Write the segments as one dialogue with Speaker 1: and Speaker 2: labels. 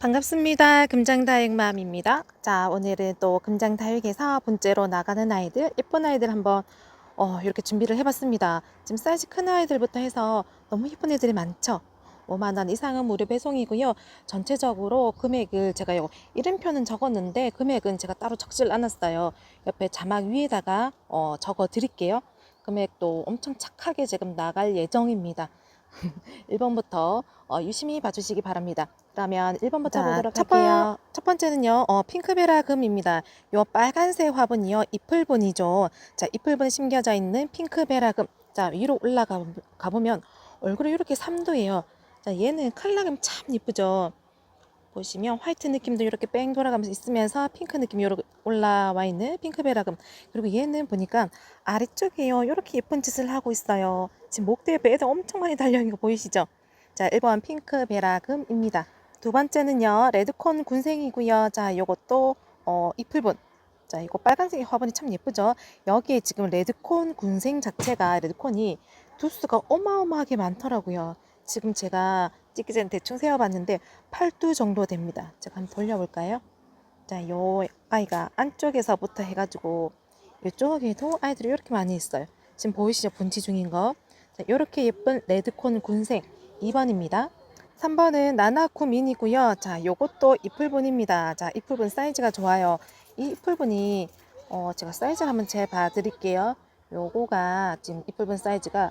Speaker 1: 반갑습니다. 금장다육맘입니다. 자, 오늘은 또 금장다육에서 번째로 나가는 아이들, 예쁜 아이들 한번 어, 이렇게 준비를 해봤습니다. 지금 사이즈 큰 아이들부터 해서 너무 예쁜 애들이 많죠? 5만원 이상은 무료 배송이고요. 전체적으로 금액을 제가 요 이름표는 적었는데 금액은 제가 따로 적질 않았어요. 옆에 자막 위에다가 어, 적어 드릴게요. 금액도 엄청 착하게 지금 나갈 예정입니다. 1번부터 어, 유심히 봐주시기 바랍니다. 그러면 1번부터
Speaker 2: 자,
Speaker 1: 보도록
Speaker 2: 첫
Speaker 1: 할게요. 첫 번째는요, 어, 핑크베라 금입니다. 요 빨간색 화분이요, 이풀분이죠. 자, 이풀분 심겨져 있는 핑크베라 금. 자, 위로 올라가 가보면 얼굴이 이렇게 3도예요. 자, 얘는 컬러감 참 이쁘죠. 보시면 화이트 느낌도 이렇게 뺑 돌아가면서 있으면서 핑크 느낌이 이렇게 올라와 있는 핑크 베라금. 그리고 얘는 보니까 아래쪽에요. 이렇게 예쁜 짓을 하고 있어요. 지금 목대에 애들 엄청 많이 달려있는 거 보이시죠? 자 1번 핑크 베라금입니다. 두 번째는요 레드콘 군생이고요. 자 요것도 어 이풀분. 자 이거 빨간색 화분이 참 예쁘죠? 여기에 지금 레드콘 군생 자체가 레드콘이 두수가 어마어마하게 많더라고요. 지금 제가 찍기 전에 대충 세어봤는데 8두 정도 됩니다. 제가 한번 돌려볼까요? 자, 요 아이가 안쪽에서부터 해가지고 이쪽에도 아이들이 이렇게 많이 있어요. 지금 보이시죠? 분치 중인 거. 자, 이렇게 예쁜 레드콘 군생 2번입니다. 3번은 나나쿠 미니고요. 자, 요것도 이풀분입니다. 자, 이풀분 사이즈가 좋아요. 이 이풀분이 어, 제가 사이즈를 한번 재봐 드릴게요. 요거가 지금 이풀분 사이즈가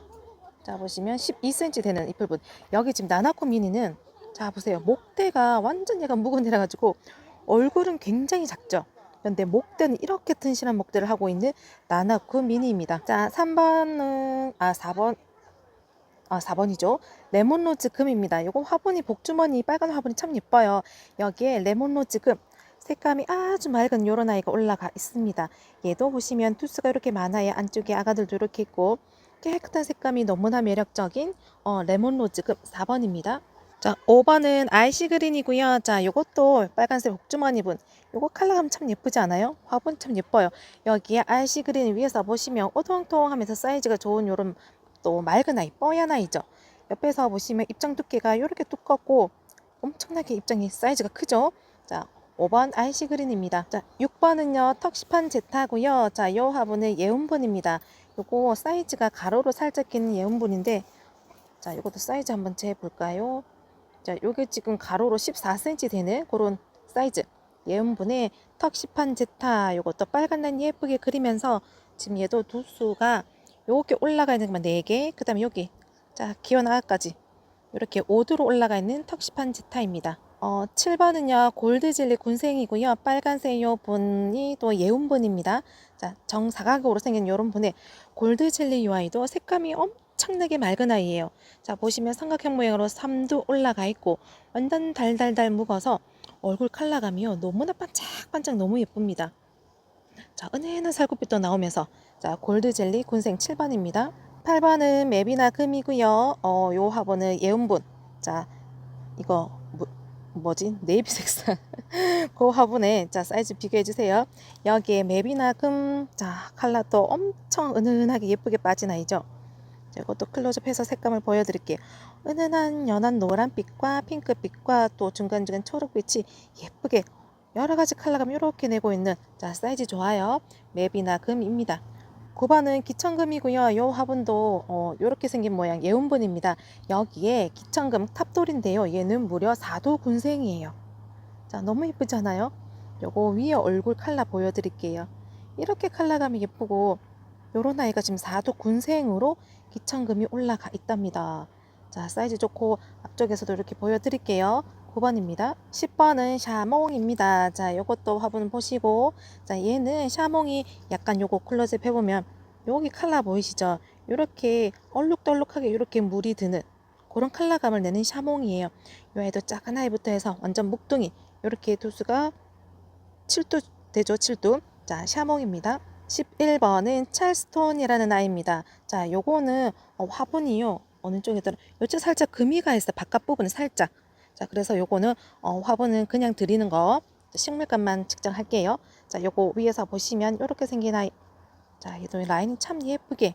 Speaker 1: 자 보시면 12cm 되는 이 풀분. 여기 지금 나나코 미니는 자 보세요. 목대가 완전 얘가 묵은 애라 가지고 얼굴은 굉장히 작죠? 근데 목대는 이렇게 튼실한 목대를 하고 있는 나나코 미니입니다. 자 3번은 아 4번 아 4번이죠. 레몬로즈 금입니다. 요거 화분이 복주머니 빨간 화분이 참 예뻐요. 여기에 레몬로즈 금. 색감이 아주 맑은 요런 아이가 올라가 있습니다. 얘도 보시면 투수가 이렇게 많아요 안쪽에 아가들도 이렇게 있고 깨끗한 색감이 너무나 매력적인 어, 레몬 로즈급 4번입니다. 자, 5번은 아이시 그린이고요. 자, 요것도 빨간색 복주머니 분. 요거 컬러감 참 예쁘지 않아요? 화분 참 예뻐요. 여기에 아이시 그린 위에서 보시면 오통통하면서 사이즈가 좋은 요런 또 맑은 아이, 뽀얀 아이죠. 옆에서 보시면 입장 두께가 이렇게 두껍고 엄청나게 입장이 사이즈가 크죠. 자, 5번 아이시 그린입니다. 자, 6번은요, 턱시판 제타고요. 자, 요 화분은 예운분입니다. 요거 사이즈가 가로로 살짝 끼는 예운분인데 자 요것도 사이즈 한번 재볼까요 자 요게 지금 가로로 14cm 되는 그런 사이즈 예운분에 턱 시판 제타 요것도 빨간 라인 예쁘게 그리면서 지금 얘도 두수가 요렇게 올라가 있는 것만 4개 그 다음에 여기 자 기어나가까지 이렇게 5도로 올라가 있는 턱시판 제타입니다 어, 7번은요, 골드젤리 군생이고요. 빨간색 요 분이 또 예운분입니다. 자, 정사각으로 생긴 요런 분에 골드 젤리 요 아이도 색감이 엄청나게 맑은 아이예요. 자, 보시면 삼각형 모양으로 3도 올라가 있고 완전 달달달 묵어서 얼굴 컬러감이요. 너무나 반짝반짝 너무 예쁩니다. 자, 은은한 살구빛도 나오면서 자, 골드 젤리 군생 7번입니다. 8번은 맵이나 금이고요. 어, 요 화분은 예운분. 자, 이거 뭐, 뭐지? 네이비 색상 그 화분에 자 사이즈 비교해 주세요. 여기에 맵이나 금자 칼라도 엄청 은은하게 예쁘게 빠진 아이죠? 자, 이것도 클로즈업해서 색감을 보여드릴게요. 은은한 연한 노란빛과 핑크빛과 또 중간중간 초록빛이 예쁘게 여러가지 컬러감 이렇게 내고 있는 자 사이즈 좋아요. 맵이나 금입니다 9번은 기천금이고요. 요 화분도 어, 이렇게 생긴 모양 예운분입니다. 여기에 기천금 탑돌인데요. 얘는 무려 4도 군생이에요. 자, 너무 예쁘잖아요? 요거 위에 얼굴 칼라 보여드릴게요. 이렇게 칼라감이 예쁘고 요런 아이가 지금 4도 군생으로 기천금이 올라가 있답니다. 자, 사이즈 좋고 앞쪽에서도 이렇게 보여드릴게요. 9번입니다. 10번은 샤몽입니다. 자, 요것도 화분 보시고, 자, 얘는 샤몽이 약간 요거 클로즈업 해보면, 여기 칼라 보이시죠? 요렇게 얼룩덜룩하게 이렇게 물이 드는 그런 컬러감을 내는 샤몽이에요. 요 애도 작은 아이부터 해서 완전 묵둥이, 요렇게 두수가 7두 되죠, 7두. 자, 샤몽입니다. 11번은 찰스톤이라는 아이입니다. 자, 요거는 어, 화분이요. 어느 쪽이더라? 요쪽 살짝 금이 가 있어. 바깥 부분은 살짝. 자, 그래서 요거는 어, 화분은 그냥 드리는 거 식물감만 측정할게요. 자, 요거 위에서 보시면 이렇게 생긴 아이. 자, 얘도 라인이 참 예쁘게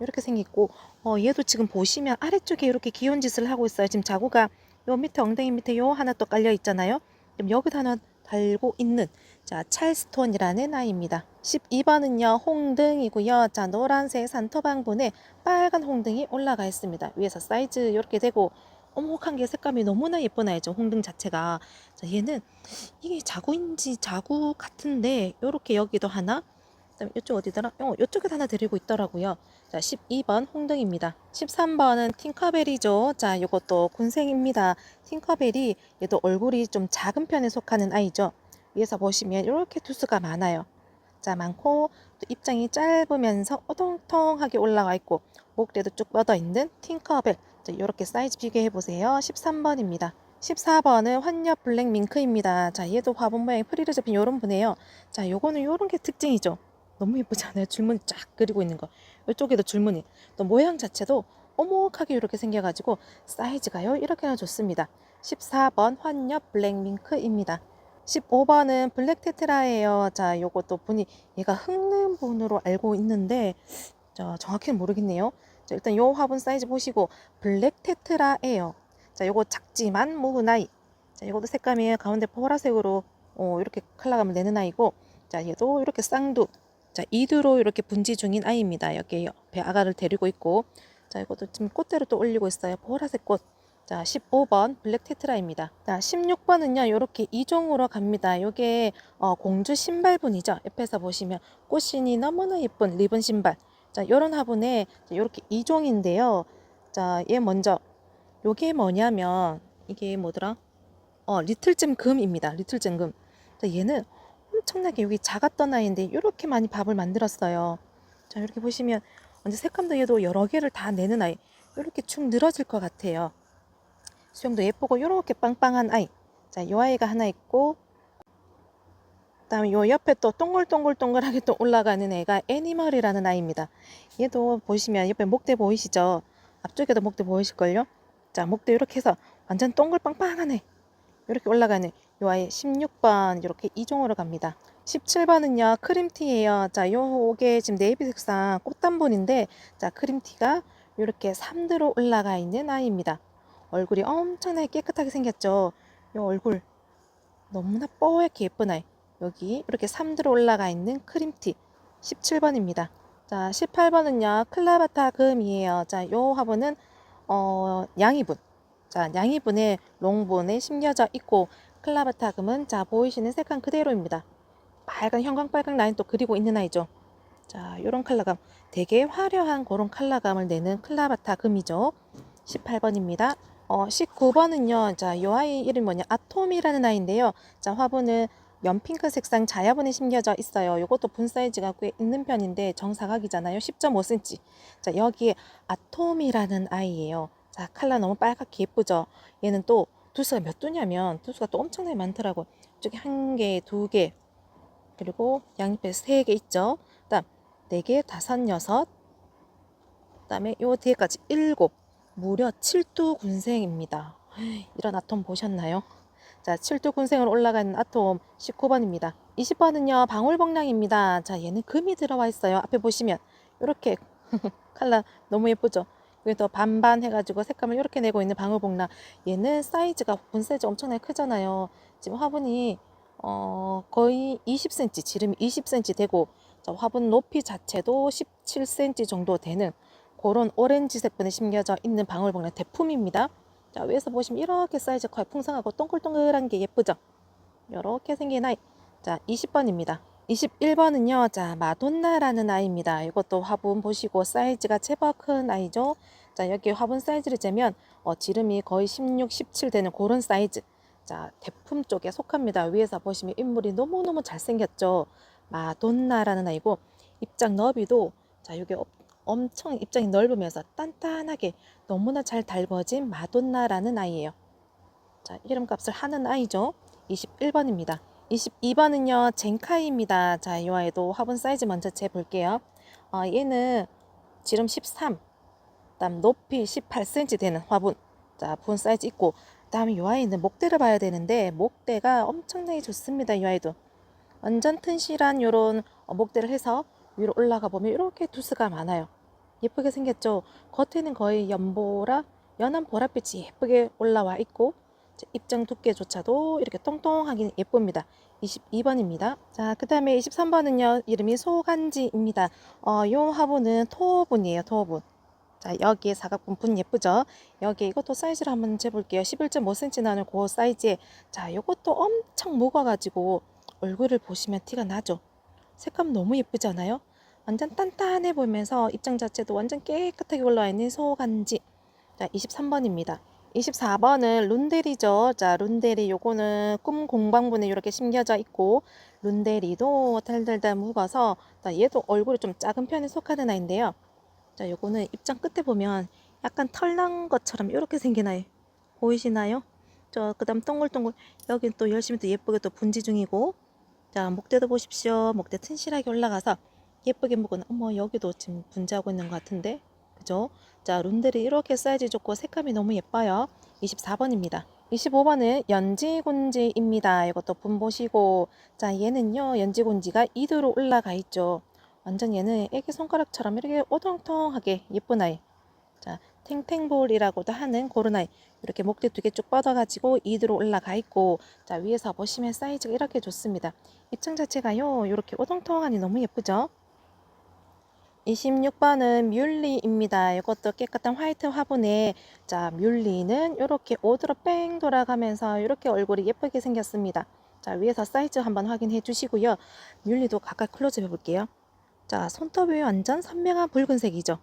Speaker 1: 이렇게 생겼고, 어, 얘도 지금 보시면 아래쪽에 이렇게 귀여운 짓을 하고 있어요. 지금 자구가 요 밑에 엉덩이 밑에 요 하나 또 깔려 있잖아요. 그럼 여기다 하나 달고 있는 자 찰스톤이라는 아이입니다. 12번은요 홍등이고요. 자 노란색 산토방분에 빨간 홍등이 올라가 있습니다. 위에서 사이즈 이렇게 되고 오목한 게 색감이 너무나 예쁜 아이죠. 홍등 자체가. 자 얘는 이게 자구인지 자구 같은데 요렇게 여기도 하나 그다음에 이쪽 어디더라? 어, 이쪽에도 하나 데리고 있더라고요. 자, 12번 홍등입니다. 13번은 팅커벨이죠. 자, 요것도 군생입니다. 팅커벨이 얘도 얼굴이 좀 작은 편에 속하는 아이죠. 위에서 보시면 이렇게 두수가 많아요. 자, 많고 또 입장이 짧으면서 오동통하게 올라와 있고 목대도 쭉 뻗어 있는 팅커벨. 자, 이렇게 사이즈 비교해 보세요. 13번입니다. 14번은 환엽 블랙 밍크입니다. 자, 얘도 화분 모양이 프리를 잡힌 요런 분이에요. 자, 요거는 요런 게 특징이죠. 너무 예쁘지 않아요? 줄무늬 쫙 그리고 있는 거. 이쪽에도 줄무늬. 또 모양 자체도 오목하게 이렇게 생겨가지고 사이즈가요. 이렇게나 좋습니다. 14번 환엽 블랙 밍크입니다. 15번은 블랙 테트라예요. 자, 요것도 분이 얘가 흑는 분으로 알고 있는데 자, 정확히는 모르겠네요. 자, 일단 요 화분 사이즈 보시고 블랙 테트라예요. 자, 요거 작지만 묵은 아이. 자, 요것도 색감이 가운데 보라색으로 어, 이렇게 컬러감을 내는 아이고 자, 얘도 이렇게 쌍두 자, 이두로 이렇게 분지 중인 아이입니다. 여기 배 아가를 데리고 있고 자, 이것도 지금 꽃대로 또 올리고 있어요. 보라색 꽃. 자, 15번 블랙 테트라입니다. 자, 16번은요. 이렇게 이종으로 갑니다. 요게 어, 공주 신발분이죠. 옆에서 보시면 꽃신이 너무나 예쁜 리본 신발. 자, 요런 화분에 이렇게 이종인데요. 자, 얘 먼저 요게 뭐냐면 이게 뭐더라? 어, 리틀잼 금입니다. 리틀잼 금. 자, 얘는 엄청나게 여기 작았던 아이인데 이렇게 많이 밥을 만들었어요. 자 이렇게 보시면 완전 색감도 얘도 여러 개를 다 내는 아이. 이렇게 축 늘어질 것 같아요. 수영도 예쁘고 이렇게 빵빵한 아이. 자, 이 아이가 하나 있고 그 다음에 요 옆에 또 동글동글동글하게 또 올라가는 애가 애니멀이라는 아이입니다. 얘도 보시면 옆에 목대 보이시죠? 앞쪽에도 목대 보이실걸요? 자, 목대 이렇게 해서 완전 동글빵빵한 애. 이렇게 올라가는 요 아이 16번 이렇게 이종으로 갑니다. 17번은요 크림티예요. 자 요게 지금 네이비 색상 꽃단본인데 자 크림티가 이렇게 3두로 올라가 있는 아이입니다. 얼굴이 엄청나게 깨끗하게 생겼죠. 요 얼굴 너무나 뽀얗게 예쁜 아이. 여기 이렇게 3두로 올라가 있는 크림티 17번입니다. 자 18번은요 클라바타 금이에요. 자 요 화분은 어 양이분 자, 양이분의 롱분에 심겨져 있고 클라바타 금은 자 보이시는 색감 그대로입니다. 빨간 형광빨간 라인 또 그리고 있는 아이죠. 자, 요런 컬러감 되게 화려한 그런 컬러감을 내는 클라바타 금이죠. 18번입니다. 어, 19번은요. 자, 요 아이 이름 뭐냐? 아톰이라는 아이인데요. 자, 화분은 연핑크 색상 자야분에 심겨져 있어요. 요것도 분 사이즈가 꽤 있는 편인데 정사각이잖아요. 10.5cm. 자, 여기에 아톰이라는 아이예요. 자, 칼라 너무 빨갛게 예쁘죠? 얘는 또 두수가 몇 두냐면 두수가 또 엄청나게 많더라고. 이쪽에 한 개, 두 개, 그리고 양옆에 세 개 있죠? 그다음 네 개, 다섯, 여섯, 그다음에 요 뒤에까지 일곱, 무려 칠두 군생입니다. 이런 아톰 보셨나요? 자, 칠두 군생으로 올라가는 아톰 19번입니다. 20번은요, 방울복랑입니다. 자, 얘는 금이 들어와 있어요. 앞에 보시면 이렇게 칼라 너무 예쁘죠? 그래서 반반 해가지고 색감을 이렇게 내고 있는 방울복랑 얘는 사이즈가 본 사이즈 엄청나게 크잖아요 지금 화분이 어 거의 20cm 지름이 20cm 되고 자, 화분 높이 자체도 17cm 정도 되는 그런 오렌지색 분에 심겨져 있는 방울복랑 대품입니다 자 위에서 보시면 이렇게 사이즈 커요 풍성하고 동글동글한 게 예쁘죠 이렇게 생긴 아이 자 20번입니다 21번은요, 자, 마돈나라는 아이입니다. 이것도 화분 보시고 사이즈가 제법 큰 아이죠. 자, 여기 화분 사이즈를 재면, 어, 지름이 거의 16, 17 되는 그런 사이즈. 자, 대품 쪽에 속합니다. 위에서 보시면 인물이 너무너무 잘생겼죠. 마돈나라는 아이고, 입장 너비도, 자, 여기 엄청 입장이 넓으면서 단단하게 너무나 잘 달궈진 마돈나라는 아이예요. 자, 이름값을 하는 아이죠. 21번입니다. 22번은요, 젠카이입니다. 자, 이 아이도 화분 사이즈 먼저 재볼게요. 어, 얘는 지름 13, 다음 높이 18cm 되는 화분. 자, 분 사이즈 있고, 다음에 이 아이는 목대를 봐야 되는데, 목대가 엄청나게 좋습니다. 이 아이도. 완전 튼실한 요런 어, 목대를 해서 위로 올라가 보면 이렇게 두스가 많아요. 예쁘게 생겼죠? 겉에는 거의 연보라, 연한 보랏빛이 예쁘게 올라와 있고, 자, 입장 두께조차도 이렇게 통통하긴 예쁩니다. 22번입니다. 자, 그 다음에 23번은요, 이름이 소간지입니다. 어, 요 화분은 토분이에요, 토분. 자, 여기에 사각분 분 예쁘죠? 여기 이것도 사이즈를 한번 재볼게요. 11.5cm 나는 그 사이즈에. 자, 요것도 엄청 무거워가지고 얼굴을 보시면 티가 나죠? 색감 너무 예쁘지 않아요? 완전 단단해 보이면서 입장 자체도 완전 깨끗하게 올라와 있는 소간지. 자, 23번입니다. 24번은 룬데리죠. 자, 룬데리 요거는 꿈 공방분에 이렇게 심겨져 있고 룬데리도 달달달 묵어서 자, 얘도 얼굴이 좀 작은 편에 속하는 아이인데요. 자, 요거는 입장 끝에 보면 약간 털난 것처럼 이렇게 생기나요? 보이시나요? 저 그다음 동글동글 여긴 또 열심히 또 예쁘게 또 분지 중이고 자 목대도 보십시오. 목대 튼실하게 올라가서 예쁘게 묵은 어머 여기도 지금 분지하고 있는 것 같은데 그죠? 자 룬들이 이렇게 사이즈 좋고 색감이 너무 예뻐요. 24번입니다. 25번은 연지곤지입니다. 이것도 분 보시고 자 얘는요 연지곤지가 2도로 올라가 있죠. 완전 얘는 애기 손가락처럼 이렇게 오동통하게 예쁜 아이. 자, 탱탱볼이라고도 하는 그런 아이. 이렇게 목대 두 개 쭉 뻗어가지고 이드로 올라가 있고, 자, 위에서 보시면 사이즈가 이렇게 좋습니다. 입장 자체가요, 이렇게 오동통하니 너무 예쁘죠? 26번은 뮬리입니다. 이것도 깨끗한 화이트 화분에, 자, 뮬리는 이렇게 오드로 뺑 돌아가면서 이렇게 얼굴이 예쁘게 생겼습니다. 자, 위에서 사이즈 한번 확인해 주시고요. 뮬리도 가까이 클로즈 해볼게요. 자, 손톱이 완전 선명한 붉은색이죠.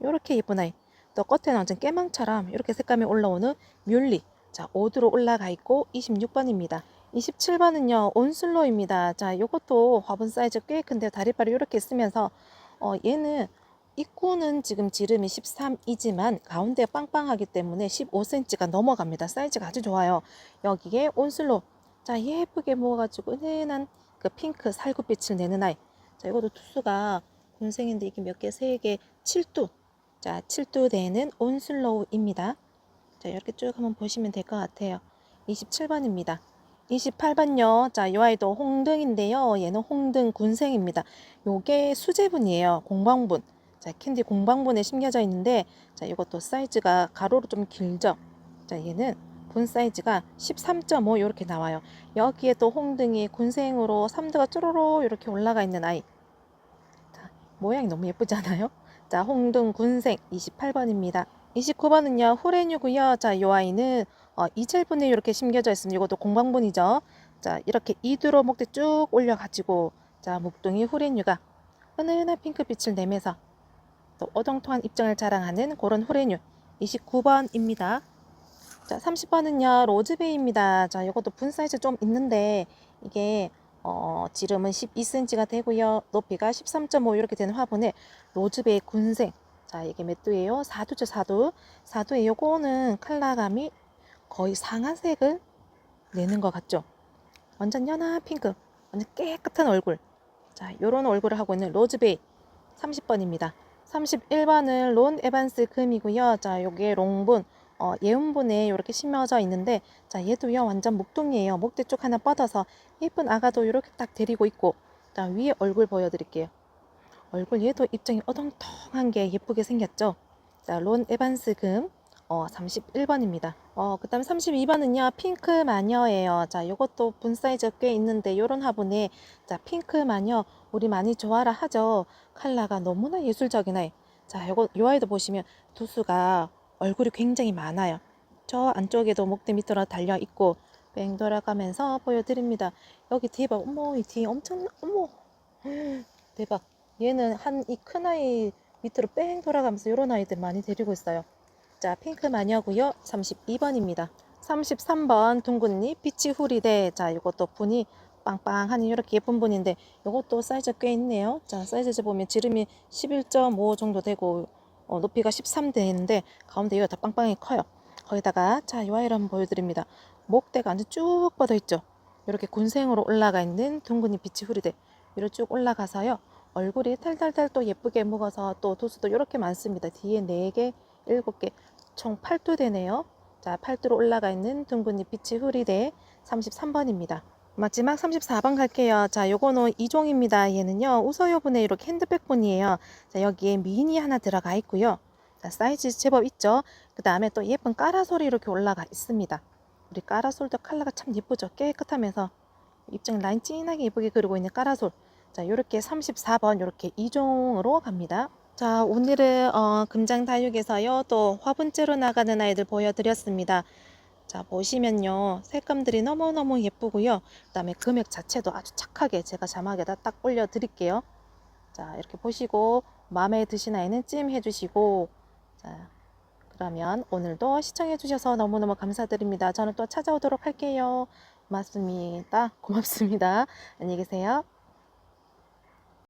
Speaker 1: 이렇게 예쁜 아이. 또 끝에는 완전 깨망처럼 이렇게 색감이 올라오는 뮬리. 자, 5도로 올라가 있고 26번입니다. 27번은요, 온슬로입니다. 자, 이것도 화분 사이즈 꽤 큰데 다리발이 이렇게 쓰면서 어, 얘는 입구는 지금 지름이 13이지만 가운데 빵빵하기 때문에 15cm가 넘어갑니다. 사이즈가 아주 좋아요. 여기에 온슬로. 자, 예쁘게 모아가지고 은은한 그 핑크 살구빛을 내는 아이. 자, 이것도 투수가 군생인데 이게 몇 개? 세 개, 7두. 자, 7두 되는 온슬로우입니다. 자, 이렇게 쭉 한번 보시면 될 것 같아요. 27번입니다. 28번요. 자, 이 아이도 홍등인데요. 얘는 홍등 군생입니다. 요게 수제분이에요. 공방분. 자, 캔디 공방분에 심겨져 있는데, 자, 이것도 사이즈가 가로로 좀 길죠? 자, 얘는 분 사이즈가 13.5 이렇게 나와요. 여기에 또 홍등이 군생으로 3두가 쭈루루 이렇게 올라가 있는 아이. 자, 모양이 너무 예쁘지 않아요? 자, 홍등 군생 28번입니다. 29번은요, 후레뉴고요. 자, 요 아이는 어, 이젤분에 이렇게 심겨져 있습니다. 이것도 공방분이죠. 자, 이렇게 이두로 목대 쭉 올려가지고, 자, 목동이 후레뉴가 은은한 핑크빛을 내면서 또 어동통한 입장을 자랑하는 그런 후레뉴 29번입니다. 자, 30번은요, 로즈베이입니다. 자, 이것도 분 사이즈 좀 있는데, 이게, 어, 지름은 12cm가 되고요. 높이가 13.5 이렇게 되는 화분에 로즈베이 군생. 자, 이게 몇 도예요? 4도죠, 4도. 4도에 요거는 컬러감이 거의 상아색을 내는 것 같죠? 완전 연한 핑크, 완전 깨끗한 얼굴. 자, 요런 얼굴을 하고 있는 로즈베이 30번입니다. 31번은 론 에반스 금이고요. 자, 요게 롱분, 어, 예운분에 이렇게 심어져 있는데, 자, 얘도요, 완전 목동이에요. 목대 쪽 하나 뻗어서 예쁜 아가도 이렇게 딱 데리고 있고, 자, 위에 얼굴 보여드릴게요. 얼굴 얘도 입장이 어동통한 게 예쁘게 생겼죠? 자, 론 에반스 금, 어, 31번입니다. 어, 그 다음에 32번은요, 핑크 마녀예요. 자, 요것도 분 사이즈 꽤 있는데, 요런 화분에, 자, 핑크 마녀, 우리 많이 좋아라 하죠. 컬러가 너무나 예술적인 아이. 자, 요거, 요 아이도 보시면 두수가 얼굴이 굉장히 많아요. 저 안쪽에도 목대 밑으로 달려 있고, 뺑 돌아가면서 보여드립니다. 여기 봐. 어머, 이 뒤에 엄청, 어머. 대박. 얘는 한 이 큰 아이 밑으로 뺑 돌아가면서 이런 아이들 많이 데리고 있어요. 자, 핑크 마녀고요. 32번입니다. 33번 둥근잎 피치 후리대. 자, 이것도 분이 빵빵하니 이렇게 예쁜 분인데 이것도 사이즈 꽤 있네요. 자, 사이즈 보면 지름이 11.5 정도 되고 어, 높이가 13 되는데 가운데 이가 다 빵빵하게 커요. 거기다가 자, 이 아이를 한번 보여드립니다. 목대가 완전 쭉 뻗어 있죠. 이렇게 군생으로 올라가 있는 둥근잎 피치 후리대. 위로 쭉 올라가서요. 얼굴이 탈탈탈 또 예쁘게 먹어서 또 도수도 이렇게 많습니다. 뒤에 4개, 7개, 총 8두 되네요. 자, 8두로 올라가 있는 둥근잎 빛이 흐리대 33번입니다. 마지막 34번 갈게요. 자, 요거는 2종입니다. 얘는요, 우서요분에 이렇게 핸드백분이에요. 자, 여기에 미니 하나 들어가 있고요. 자, 사이즈 제법 있죠? 그 다음에 또 예쁜 까라솔이 이렇게 올라가 있습니다. 우리 까라솔도 컬러가 참 예쁘죠. 깨끗하면서 입장 라인 진하게 예쁘게 그리고 있는 까라솔. 자, 이렇게 34번 이렇게 2종으로 갑니다. 자, 오늘은 어, 금장 다육에서요. 또 화분째로 나가는 아이들 보여드렸습니다. 자, 보시면요. 색감들이 너무너무 예쁘고요. 그다음에 금액 자체도 아주 착하게 제가 자막에다 딱 올려 드릴게요. 자, 이렇게 보시고 마음에 드신 아이는 찜 해 주시고 자, 그러면 오늘도 시청해 주셔서 너무너무 감사드립니다. 저는 또 찾아오도록 할게요. 고맙습니다. 고맙습니다. 안녕히 계세요.